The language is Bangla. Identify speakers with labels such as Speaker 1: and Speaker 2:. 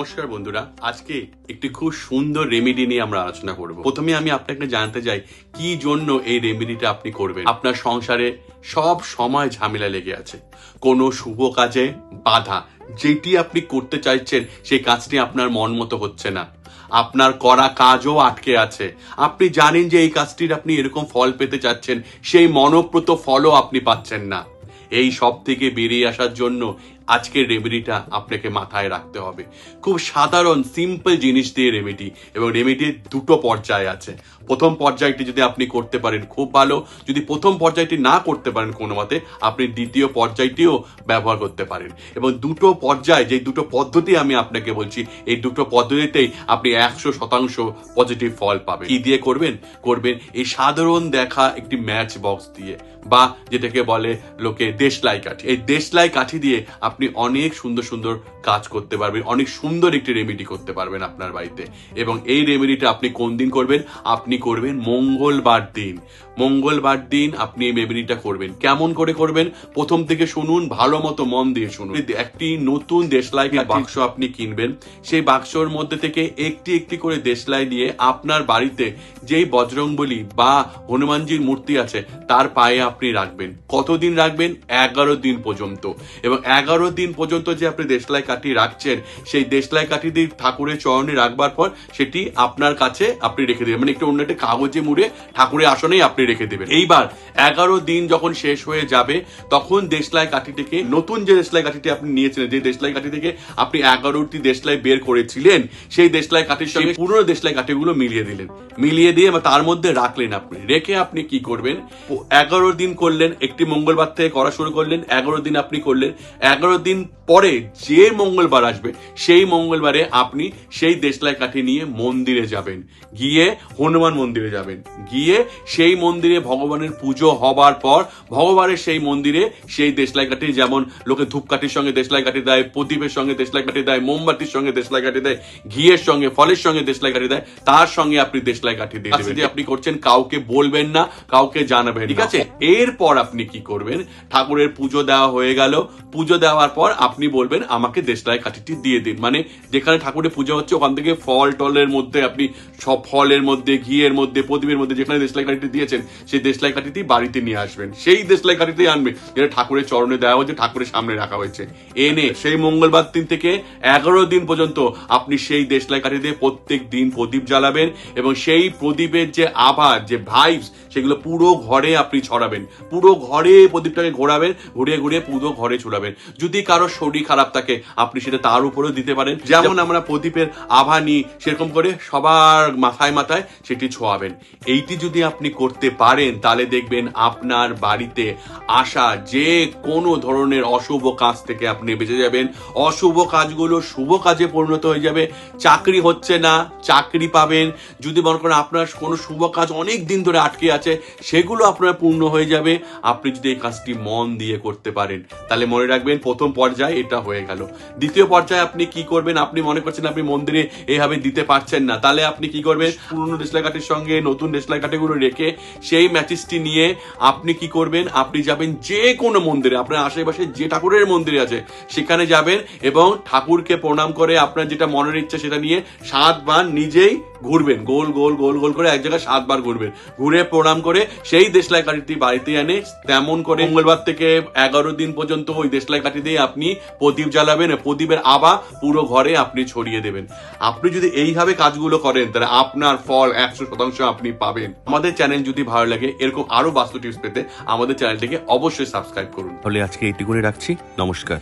Speaker 1: নমস্কার বন্ধুরা, আজকে একটি খুব সুন্দর রেমেডি নিয়ে আমরা আলোচনা করব। প্রথমে আমি আপনাকে জানতে চাই, কি জন্য এই রেমেডিটা আপনি করবেন? আপনার সংসারে সব সময় ঝামেলা লেগে আছে। কোনো শুভ কাজে বাধা, যেটি আপনি করতে চাইছেন, সেই কাজটি আপনার মন মতো হচ্ছে না। আপনার করা কাজও আটকে আছে। আপনি জানেন যে এই কাজটির আপনি এরকম ফল পেতে চাচ্ছেন, সেই মনপ্রত ফলও আপনি পাচ্ছেন না। এই সব থেকে বেরিয়ে আসার জন্য আজকের রেমেডিটা আপনাকে মাথায় রাখতে হবে। খুব সাধারণ সিম্পল জিনিস দিয়ে রেমেডি এবং রেমেডির দুটো পর্যায় আছে। প্রথম পর্যায়টি যদি আপনি করতে পারেন, খুব ভালো। যদি প্রথম পর্যায়টি না করতে পারেন কোনো মতে, আপনি দ্বিতীয় পর্যায়টিও ব্যবহার করতে পারেন। এবং দুটো পর্যায় যে দুটো পদ্ধতি আমি আপনাকে বলছি, এই দুটো পদ্ধতিতেই আপনি একশো শতাংশ পজিটিভ ফল পাবেন। কি দিয়ে করবেন? করবেন এই সাধারণ দেখা একটি ম্যাচ বক্স দিয়ে, বা যেটাকে বলে লোকে দেশলাই কাঠি। এই দেশলাই কাঠি দিয়ে আপনি অনেক সুন্দর সুন্দর কাজ করতে পারবেন, অনেক সুন্দর একটি রেমেডি করতে পারবেন আপনার বাড়িতে। এবং এই রেমেডিটা আপনি কোন দিন করবেন? আপনি করবেন মঙ্গলবার দিন। মঙ্গলবার দিন আপনি এই রেমেডিটা করবেন। কেমন করে করবেন? প্রথম থেকে শুনুন, ভালো মতো মন দিয়ে শুনুন। একটি নতুন দেশলাই বাক্স আপনি কিনবেন, সেই বাক্সর মধ্যে থেকে একটি একটি করে দেশলাই দিয়ে আপনার বাড়িতে যেই বজরংবলী বা হনুমানজির মূর্তি আছে, তার পায়ে আপনি রাখবেন। কতদিন রাখবেন? এগারো দিন পর্যন্ত। এবং এগারো দিন পর্যন্ত যে আপনি দেশলাই কাঠি রাখছেন, সেই দেশলাই কাঠি দিয়ে ঠাকুরের চরণে রাখবার পর সেটি আপনার কাছে আপনি রেখে দেবেন। মানে একটু অন্য একটা কাগজে মুড়ে ঠাকুরের আসনেই আপনি রেখে দেবেন। এইবার এগারো দিন যখন শেষ হয়ে যাবে, তখন দেশলাই কাঠিটিকে নতুন যে দেশলাই কাঠিটি আপনি নিয়েছিলেন, যে দেশলাই কাঠি থেকে আপনি এগারোটি দেশলাই বের করেছিলেন, সেই দেশলাই কাঠির সঙ্গে পুরনো দেশলাই কাঠিগুলো মিলিয়ে দিলেন। মিলিয়ে দিয়ে তার মধ্যে রাখলেন আপনি। রেখে আপনি কি করবেন? এগারো দিন করলেন, একটি মঙ্গলবার থেকে করা শুরু করলেন, এগারো দিন আপনি করলেন, এগারো দিন পরে যে মঙ্গলবার আসবে সেই মঙ্গলবারে আপনি সেই দেশলাই কাঠি নিয়ে মন্দিরে যাবেন। গিয়ে হনুমান মন্দিরে যাবেন। গিয়ে সেই মন্দিরে ভগবানের পুজো হবার পর ভগবানের সেই মন্দিরে সেই দেশলাই কাঠি যেমন লোকে ধূপকাঠির সঙ্গে দেশলাই কাঠি দেয় প্রদীপের সঙ্গে দেশলাই কাঠি দেয় মোমবাতির সঙ্গে দেশলাই কাঠি দেয় ঘিয়ের সঙ্গে ফলের সঙ্গে দেশলাই কাঠি দেয় তার সঙ্গে আপনি দেশলাই কাঠি দিয়ে দেবেন। আপনি করছেন কাউকে বলবেন না কাউকে জানাবেন ঠিক আছে? এরপর আপনি কি করবেন? ঠাকুরের পুজো দেওয়া হয়ে গেল। পুজো দেওয়ার পর আপনি বলবেন, আমাকে দেশলাই কাঠিটি দিয়ে দিন। মানে যেখানে ঠাকুরের পুজো হচ্ছে, ওখান থেকে ফল টলের মধ্যে আপনি সব ফলের মধ্যে, ঘিয়ের মধ্যে, প্রদীপের মধ্যে যেখানে দেশলাই কাঠিটি দিয়েছেন, সেই দেশলাই কাঠিটি বাড়িতে নিয়ে আসবেন। সেই দেশলাই কাঠিটি আনবে, যেটা ঠাকুরের চরণে দেওয়া হয়েছে, ঠাকুরের সামনে রাখা হয়েছে। এনে সেই মঙ্গলবার দিন থেকে এগারো দিন পর্যন্ত আপনি সেই দেশলাই কাঠি দিয়ে প্রত্যেক দিন প্রদীপ জ্বালাবেন এবং সেই প্রদীপের যে আভা, যে ভাইবস সেগুলো পুরো ঘরে আপনি ছড়াবেন। পুরো ঘরে প্রদীপটাকে ঘোরাবেন, ঘুরিয়ে ঘুরিয়ে পুরো ঘরে ছড়াবেন যদি কারও শরীর খারাপ থাকে, আপনি সেটা তার উপরেও দিতে পারেন। যেমন আমরা প্রদীপের আভা নিই সেরকম করে সবার মাথায় মাথায় সেটি ছোঁয়াবেন। এইটি যদি আপনি করতে পারেন, তাহলে দেখবেন আপনার বাড়িতে আসা যে কোনো ধরনের অশুভ কাজ থেকে আপনি বেঁচে যাবেন। অশুভ কাজগুলো শুভ কাজে পরিণত হয়ে যাবে। চাকরি হচ্ছে না, চাকরি পাবেন। যদি মনে করেন আপনার কোনো শুভ কাজ অনেক দিন ধরে আটকে আছে, সেগুলো আপনার পূর্ণ হয়ে যাবে। আপনি যদি এই কাজটি মন দিয়ে করতে পারেন, তাহলে মনে রাখবেন প্রথম পর্যায়ে এটা হয়ে গেল। দ্বিতীয় পর্যায়ে আপনি কি করবেন? আপনি মনে করছেন আপনি মন্দিরে এইভাবে দিতে পারছেন না। তাহলে আপনি কি করবেন? পুরনো দেশলাই কাঠির সঙ্গে নতুন দেশলাই কাঠিগুলো রেখে সেই ম্যাচেসটি নিয়ে আপনি কি করবেন? আপনি যাবেন যে কোনো মন্দিরে, আপনার আশেপাশে যে ঠাকুরের মন্দির আছে, সেখানে যাবেন এবং ঠাকুরকে প্রণাম করে আপনার যেটা মনের ইচ্ছা সেটা নিয়ে সাতবার নিজেই ঘুরবেন, গোল গোল গোল গোল করে এক জায়গায় সাতবার ঘুরবেন। ঘুরে প্রণাম করে সেই দেশলাই কাঠিটি বাড়িতে এনে তেমন করে মঙ্গলবার থেকে এগারো দিন পর্যন্ত ওই দেশলাই কাঠি দিয়ে আপনি প্রদীপ জ্বালাবেন, প্রদীপের আবা পুরো ঘরে আপনি ছড়িয়ে দেবেন। আপনি যদি এইভাবে কাজগুলো করেন, তাহলে আপনার ফল একশো শতাংশ আপনি পাবেন। আমাদের চ্যানেল যদি ভালো লাগে, এরকম আরও বাস্তু টিপস পেতে আমাদের চ্যানেলটিকে অবশ্যই সাবস্ক্রাইব করুন।
Speaker 2: তাহলে আজকে এটি করে রাখছি। নমস্কার।